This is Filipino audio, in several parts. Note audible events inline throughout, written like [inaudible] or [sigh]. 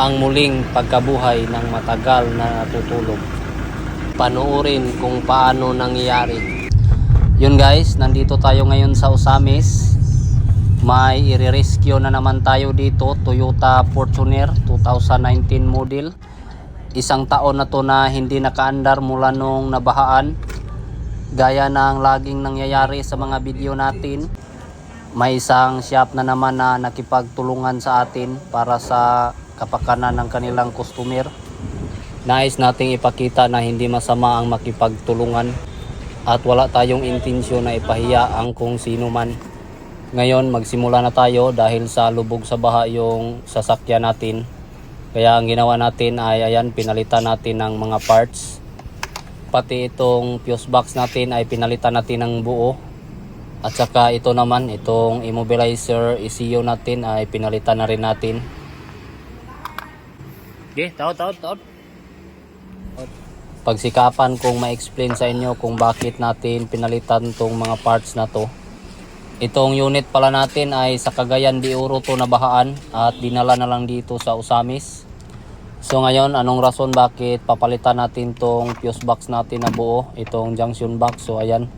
ang muling pagkabuhay ng matagal na natutulog. Panoorin kung paano nangyayari. Yun guys, nandito tayo ngayon sa Osamis. May i-rescue na naman tayo dito, Toyota Fortuner 2019 model. Isang taon na to na hindi nakaandar mula nung nabahaan. Gaya ng laging nangyayari sa mga video natin. May isang shop na naman na nakipagtulungan sa atin para sa kapakanan ng kanilang customer. Nais nating ipakita na hindi masama ang makipagtulungan at wala tayong intensyon na ipahiya ang kung sino man. Ngayon magsimula na tayo dahil sa lubog sa baha yung sasakyan natin. Kaya ang ginawa natin ay ayan pinalitan natin ng mga parts. Pati itong fuse box natin ay pinalitan natin ng buo. At saka ito naman, itong immobilizer ECU natin ay pinalitan na rin natin. Okay, taot, taot, taot. Pagsikapan kong ma-explain sa inyo kung bakit natin pinalitan tong mga parts na to. Itong unit pala natin ay sa Cagayan de Oro to nabahaan at dinala na lang dito sa Usamis. So ngayon, anong rason bakit papalitan natin tong fuse box natin na buo, itong junction box. So ayan.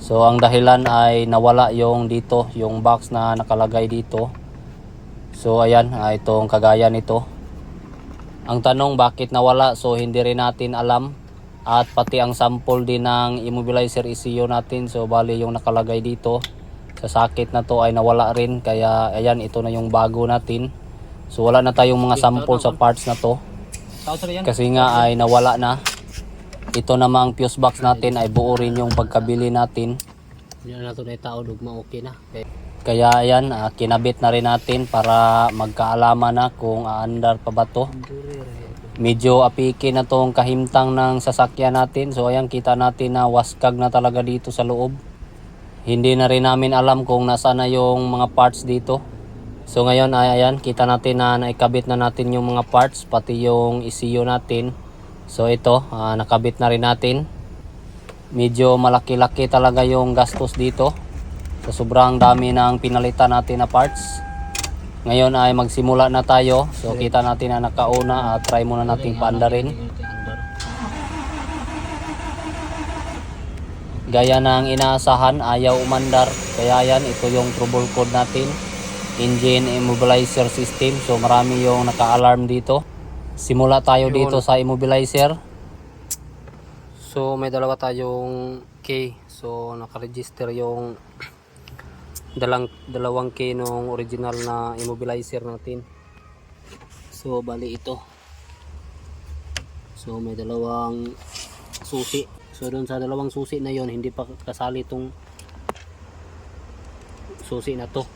So ang dahilan ay nawala yung dito, yung box na nakalagay dito. So ayan, ah, itong kagaya nito. Ang tanong bakit nawala? So hindi rin natin alam. At pati ang sample din ng immobilizer ECU natin. So bali yung nakalagay dito. Sa sakit na to ay nawala rin. Kaya ayan ito na yung bago natin. So wala na tayong mga sample sa parts na to. Kasi nga ay nawala na. Ito namang fuse box natin ay buo rin yung pagkabili natin. Hindi na nato na tao dugma okay na. Kaya ayan ah, kinabit na rin natin para magkaalaman na kung aandar pa ba to medyo apiki na tong kahimtang ng sasakyan natin. So ayan kita natin na waskag na talaga dito sa loob. Hindi na rin namin alam kung nasa na yung mga parts dito. So ngayon ay ayan kita natin na naikabit na natin yung mga parts pati yung ECU natin. So ito ah, nakabit na rin natin. Medyo malaki-laki talaga yung gastos dito. Sa sobrang dami ng pinalitan natin na parts ngayon ay magsimula na tayo. So kita natin na nakauna at try muna nating paandarin. Gaya ng inaasahan, ayaw umandar. Kaya yan, ito yung trouble code natin. Engine immobilizer system. So marami yung naka-alarm dito. Simula tayo dito sa immobilizer. So may dalawa tayong key. So naka-register yung dalang dalawang K nung original na immobilizer natin. So bali ito. So may dalawang susi. So doon sa dalawang susi na yon hindi pa kasali itong susi na to.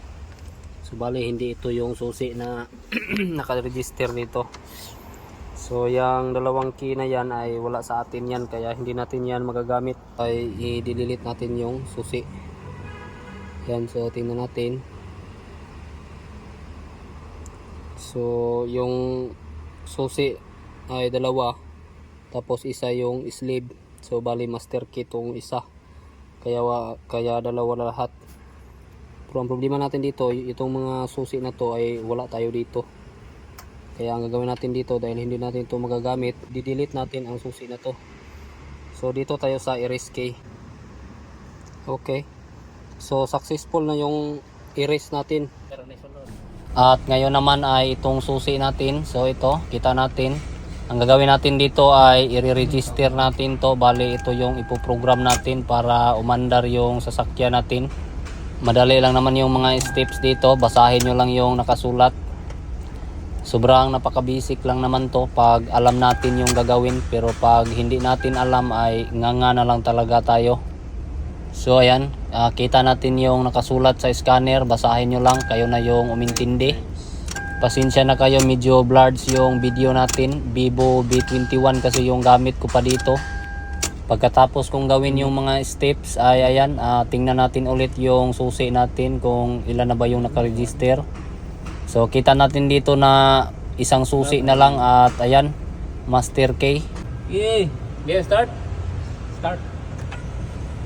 So bali hindi ito yung susi na [clears throat] naka-register dito. So yung dalawang key na yan ay wala sa atin yan kaya hindi natin yan magagamit ay i-delete natin yung susi. Yan, so tingnan natin. So, yung susi ay dalawa. Tapos isa yung sleeve. So, bali master key tong isa. Kaya, kaya dalawa lahat. Pero ang problema natin dito, itong mga susi na to ay wala tayo dito. Kaya ang gagawin natin dito dahil hindi natin to magagamit, di-delete natin ang susi na to. So, dito tayo sa erase key. Okay. So successful na yung erase natin. At ngayon naman ay itong susi natin. So ito, kita natin. Ang gagawin natin dito ay i-register natin to. Bali ito yung ipoprogram natin para umandar yung sasakyan natin. Madali lang naman yung mga steps dito. Basahin nyo lang yung nakasulat. Sobrang napaka-basic lang naman to pag alam natin yung gagawin. Pero pag hindi natin alam ay nganga na lang talaga tayo. So ayan, ah, kita natin yung nakasulat sa scanner, basahin nyo lang, kayo na yung umintindi. Pasensya na kayo, medyo blurred yung video natin, Vivo B21 kasi yung gamit ko pa dito. Pagkatapos kong gawin yung mga steps ay ayan, ah, tingnan natin ulit yung susi natin kung ilan na ba yung nakaregister. So kita natin dito na isang susi na lang at ayan, master key. Yay! Yeah, start. Start.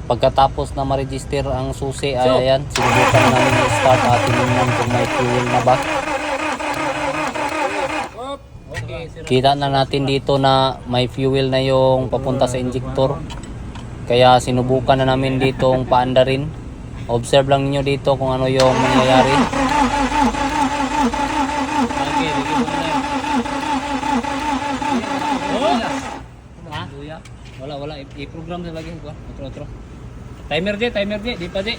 Pagkatapos na ma-register ang susi ay So- ayan, sinubukan namin i-start at tinignan kung may fuel na ba. Kita na natin dito na may fuel na yung papunta sa injector. Kaya sinubukan na namin ditong paandarin. Observe lang niyo dito kung ano yung mangyayari. Wala, wala. I-program na lagi. Otro, otro. Timer di, timer di. Di pa di.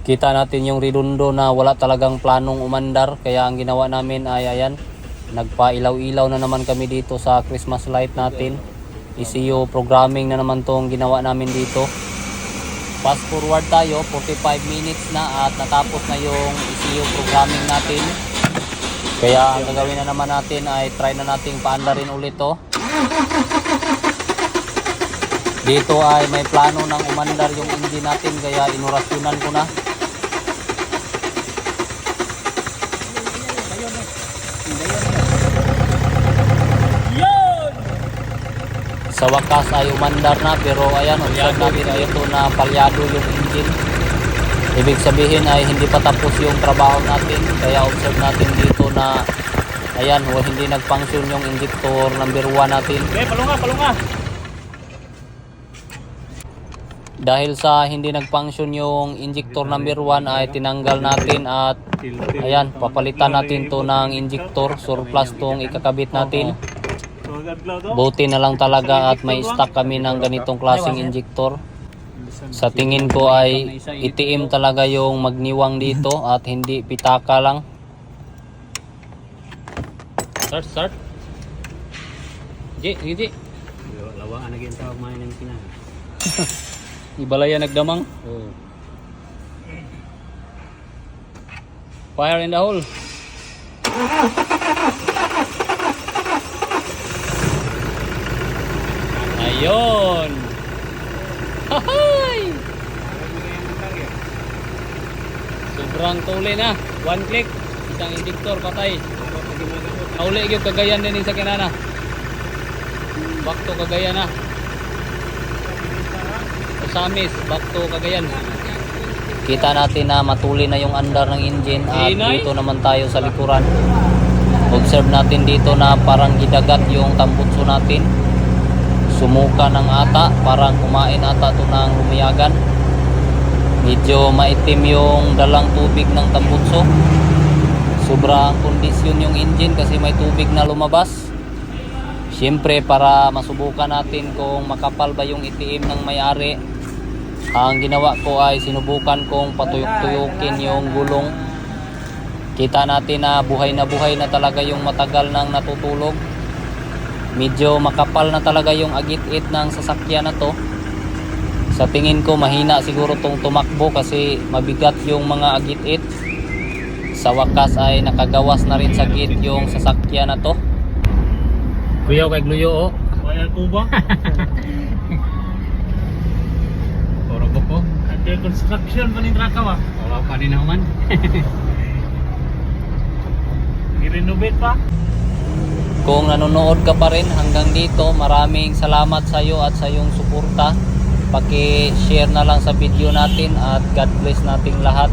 Kita natin yung redondo na wala talagang planong umandar. Kaya ang ginawa namin ay ayan. Nagpailaw-ilaw na naman kami dito sa Christmas light natin. ECU programming na naman tong ginawa namin dito. Fast forward tayo, 45 minutes na at natapos na yung ECU programming natin. Kaya ang gagawin na naman natin ay try na nating paandarin ulit to. Dito ay may plano ng umandar yung engine natin kaya inurasyonan ko na. Sa wakas ay umandar na pero ayan, observe natin dito na palyado yung engine. Ibig sabihin ay hindi pa tapos yung trabaho natin. Kaya observe natin dito na ayan, hindi nag-function yung injector number 1 natin. Okay, palunga, palunga. Dahil sa hindi nag-function yung injector number 1 ay tinanggal natin at ayan, papalitan natin to ng injector. Surplus tong ikakabit natin. Buti na lang talaga at may stock kami ng ganitong klaseng injector. Sa tingin ko ay itiim talaga yung magniwang dito at hindi pitaka lang. Start, start. Ji, sige, Ji. Lawaan na tawag main ng sinan. Ibalaya nagdamang. Oh. Fire in the hole. Ayun. Hahay! Sobrang tuli na. One click. Isang injector patay. Nauli yung kagayan din sa kinana. Back to kagayan na. Osamis, back to kagayan. Kita natin na matuli na yung andar ng engine at dito naman tayo sa likuran. Observe natin dito na parang gidagat yung tambutso natin. Sumuka ng ata, parang kumain ata to ng lumiyagan. Medyo maitim yung dalang tubig ng tambutso. Sobrang kondisyon yung engine kasi may tubig na lumabas. Siyempre para masubukan natin kung makapal ba yung itiim ng may-ari. Ang ginawa ko ay sinubukan kong patuyok-tuyokin yung gulong. Kita natin na buhay na buhay na talaga yung matagal nang natutulog. Medyo makapal na talaga yung agit-it ng sasakyan na to. Sa tingin ko mahina siguro tong tumakbo kasi mabigat yung mga agit-it. Sa wakas ay nakagawas na rin sa gate yung sasakyan na to. Kuyaw kay Gluyo, oh. Kaya Kuba, Puro [laughs] buko. ada construction pa ni Trakaw ah. Wala pa rin naman. [laughs] I-renovate pa. Kung nanonood ka pa rin hanggang dito, maraming salamat sa iyo at sa iyong suporta. Paki-share na lang sa video natin at God bless nating lahat.